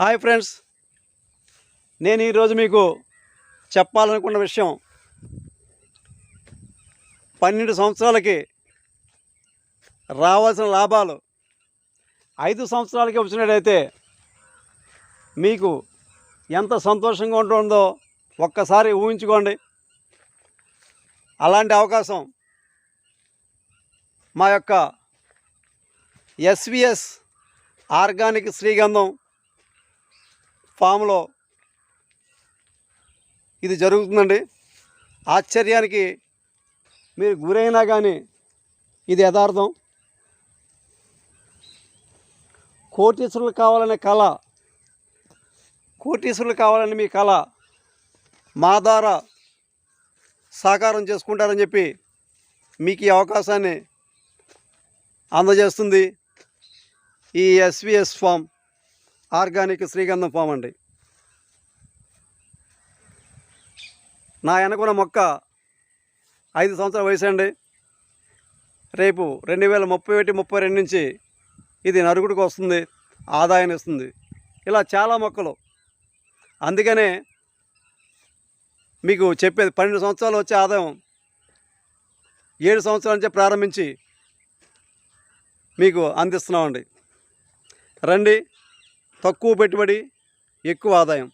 Hi friends. నేను ఈరోజు మీకు చెప్పాలనుకున్న విషయం పన్నెండు సంవత్సరాలకి రావాల్సిన లాభాలు ఐదు సంవత్సరాలకి వచ్చినట్టయితే మీకు ఎంత సంతోషంగా ఉంటుందో ఒక్కసారి ఊహించుకోండి. అలాంటి అవకాశం మా యొక్క ఎస్విఎస్ ఆర్గానిక్ శ్రీగంధం ఫామ్లో ఇది జరుగుతుందండి. ఆశ్చర్యానికి మీరు గురైనా కానీ ఇది యథార్థం. కోటీశ్వరులు కావాలనే కళ కోటీశ్వరులు కావాలని మీ కళ మా ద్వారా సాకారం చేసుకుంటారని చెప్పి మీకు ఈ అవకాశాన్ని అందజేస్తుంది ఈ ఎస్విఎస్ ఫామ్. ఆర్గానిక్ శ్రీగంధం ఫామ్ అండి. నా వెనకున్న మొక్క ఐదు సంవత్సరాల వయసు అండి. రేపు రెండు వేల ముప్పై ఒకటి ముప్పై రెండు నుంచి ఇది నరుగుడికి వస్తుంది ఆదాయాన్ని ఇస్తుంది. ఇలా చాలా మొక్కలు. అందుకనే మీకు చెప్పేది పన్నెండు సంవత్సరాలు వచ్చే ఆదాయం ఏడు సంవత్సరాల నుంచే ప్రారంభించి మీకు అందిస్తున్నామండి. రండి. తక్కువ పెట్టుబడి ఎక్కువ ఆదాయం.